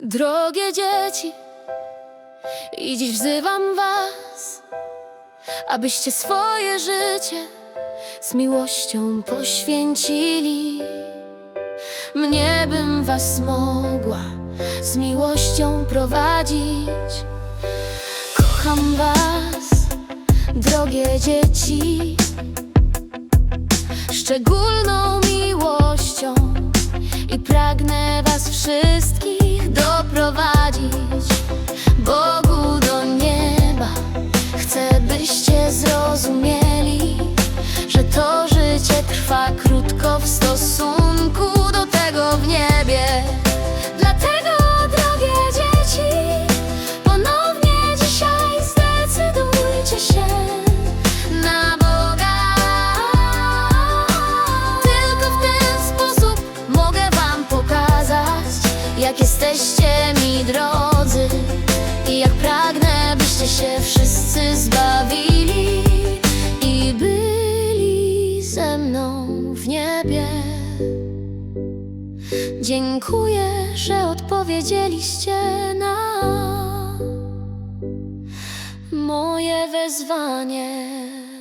Drogie dzieci, i dziś wzywam was, abyście swoje życie z miłością poświęcili. Mnie bym was mogła z miłością prowadzić. Kocham was, drogie dzieci, szczególną prowadzi. Jak jesteście mi drodzy i jak pragnę, byście się wszyscy zbawili i byli ze mną w niebie. Dziękuję, że odpowiedzieliście na moje wezwanie.